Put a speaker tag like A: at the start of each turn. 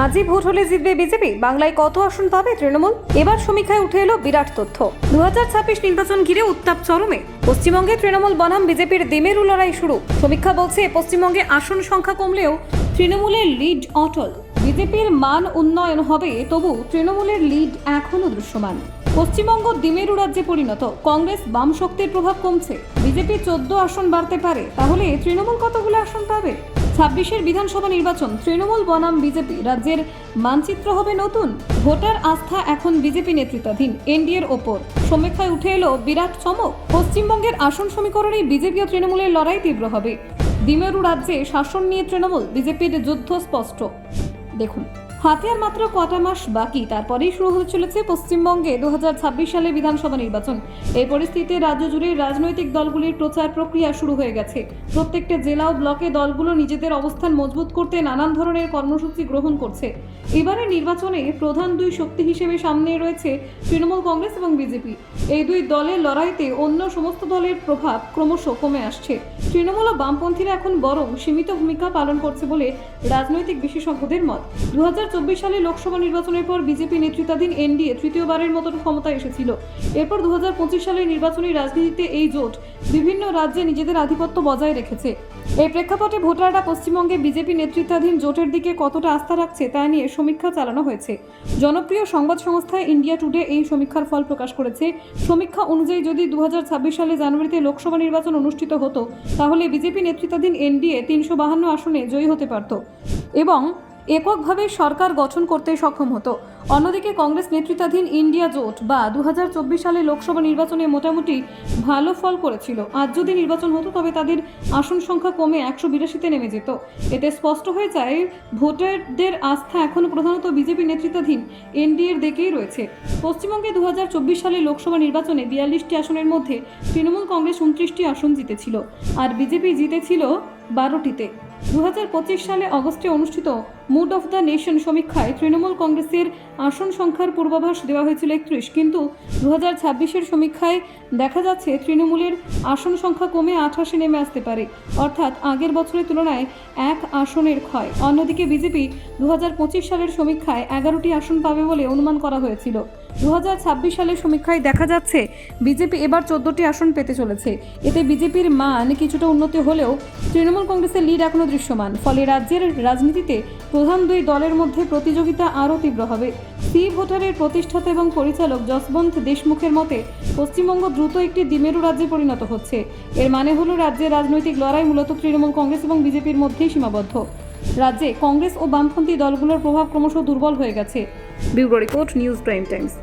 A: আজই ভোট হলে জিতবে বিজেপি। বাংলায় কত আসন পাবে তৃণমূল? এবার সমীক্ষায় উঠে এলো বিরাট তথ্য। দু হাজার ছাব্বিশ নির্বাচন ঘিরে উত্তাপ চরমে। পশ্চিমবঙ্গে তৃণমূল বনাম বিজেপির দিমেরু লড়াই শুরু। সমীক্ষা বলছে, পশ্চিমবঙ্গে আসন সংখ্যা কমলেও তৃণমূলের লিড অটল। বিজেপির মান উন্নয়ন হবে, তবু তৃণমূলের লিড এখনও দৃশ্যমান। পশ্চিমবঙ্গ দিমেরু রাজ্যে পরিণত। কংগ্রেস বাম শক্তির প্রভাব কমছে। বিজেপি চোদ্দ আসন বাড়তে পারে। তাহলে তৃণমূল কতগুলো আসন পাবে? ছাব্বিশের বিধানসভা নির্বাচন, তৃণমূল বনাম বিজেপি। রাজ্যের মানচিত্র হবে নতুন। ভোটার আস্থা এখন বিজেপি নেতৃত্বাধীন, এনডিএর ওপর। সমীক্ষায় উঠে এলো বিরাট চমক। পশ্চিমবঙ্গের আসন সমীকরণে বিজেপি ও তৃণমূলের লড়াই তীব্র হবে। দিমেরু রাজ্যে শাসন নিয়ে তৃণমূল, বিজেপির যুদ্ধ স্পষ্ট। দেখুন। হাতে আর মাত্র কটা মাস বাকি, তারপরেই শুরু হতে চলেছে পশ্চিমবঙ্গে দু হাজার ছাব্বিশ সালে বিধানসভা নির্বাচন। এই পরিস্থিতিতে রাজ্য জুড়ে রাজনৈতিক দলগুলির প্রচার প্রক্রিয়া শুরু হয়ে গেছে। প্রত্যেকটা জেলা ও ব্লকে দলগুলো নিজেদের অবস্থান মজবুত করতে নানান ধরনের কর্মসূচি গ্রহণ করছে। এবারে নির্বাচনে প্রধান দুই শক্তি হিসেবে সামনে রয়েছে তৃণমূল কংগ্রেস এবং বিজেপি। এই দুই দলের লড়াইতে অন্য সমস্ত দলের প্রভাব ক্রমশ কমে আসছে। তৃণমূল ও বামপন্থীরা এখন বরং সীমিত ভূমিকা পালন করছে বলে রাজনৈতিক বিশেষজ্ঞদের মত। দু হাজার সালে লোকসভা নির্বাচনের পর বিজেপি নেতৃত্বাধীন এনডিএ তৃতীয়বারের মতো ক্ষমতায় এসেছিল। এরপর দু সালের নির্বাচনী রাজনীতিতে এই জোট বিভিন্ন রাজ্যে নিজেদের আধিপত্য বজায় রেখেছে। এই প্রেক্ষাপটে ভোটাররা পশ্চিমবঙ্গে বিজেপি নেতৃত্বাধীন জোটের দিকে কতটা আস্থা রাখছে তা নিয়ে সমীক্ষা চালানো হয়েছে। জনপ্রিয় সংবাদ সংস্থা ইন্ডিয়া টুডে এই সমীক্ষার ফল প্রকাশ করেছে। সমীক্ষা অনুযায়ী যদি দু হাজার ছাব্বিশ সালে জানুয়ারিতে লোকসভা নির্বাচন অনুষ্ঠিত হতো, তাহলে বিজেপি নেতৃত্বাধীন এনডিএ তিনশো বাহান্ন আসনে জয়ী হতে পারত। এবং এককভাবে সরকার গঠন করতে সক্ষম হতো। অন্যদিকে কংগ্রেস নেতৃত্বাধীন ইন্ডিয়া জোট বা দু হাজার চব্বিশ সালে লোকসভা নির্বাচনে মোটামুটি ভালো ফল করেছিল। আজ যদি নির্বাচন হতো, তবে তাদের আসন সংখ্যা কমে একশো বিরাশিতে নেমে যেত। এতে স্পষ্ট হয়ে যায়, ভোটারদের আস্থা এখনও প্রধানত বিজেপি নেতৃত্বাধীন এনডিএর দিকেই রয়েছে। পশ্চিমবঙ্গে দু হাজার চব্বিশ সালে লোকসভা নির্বাচনে বিয়াল্লিশটি আসনের মধ্যে তৃণমূল কংগ্রেস উনত্রিশটি আসন জিতেছিল, আর বিজেপি জিতেছিল বারোটিতে। দু হাজার পঁচিশ সালে অগস্টে অনুষ্ঠিত মুড অফ দ্য নেশন সমীক্ষায় তৃণমূল কংগ্রেসের আসন সংখ্যার পূর্বাভাস দেওয়া হয়েছিল একত্রিশ। কিন্তু দু হাজার ছাব্বিশের সমীক্ষায় দেখা যাচ্ছে তৃণমূলের আসন সংখ্যা কমে আঠাশে নেমে আসতে পারে। অর্থাৎ আগের বছরের তুলনায় এক আসনের ক্ষয়। অন্যদিকে বিজেপি দু হাজার পঁচিশ সালের সমীক্ষায় এগারোটি আসন পাবে বলে অনুমান করা হয়েছিল। দু হাজার ছাব্বিশ সালের সমীক্ষায় দেখা যাচ্ছে বিজেপি এবার চোদ্দটি আসন পেতে চলেছে। এতে বিজেপির মান কিছুটা উন্নতি হলেও তৃণমূল কংগ্রেসের লিড এখনও দৃশ্যমান। ফলে রাজ্যের রাজনীতিতে প্রধান দুই দলের মধ্যে প্রতিযোগিতা আরও তীব্র হবে। সি ভোটারের প্রতিষ্ঠাতা এবং পরিচালক যশবন্ত দেশমুখের মতে, পশ্চিমবঙ্গ দ্রুত একটি দ্বিমেরু রাজ্যে পরিণত হচ্ছে। এর মানে হল রাজ্যের রাজনৈতিক লড়াই মূলত তৃণমূল কংগ্রেস এবং বিজেপির মধ্যেই সীমাবদ্ধ। রাজ্যে কংগ্রেস ও বামপন্থী দলগুলোর প্রভাব ক্রমশ দুর্বল হয়ে গেছে। Bureau report, news prime times.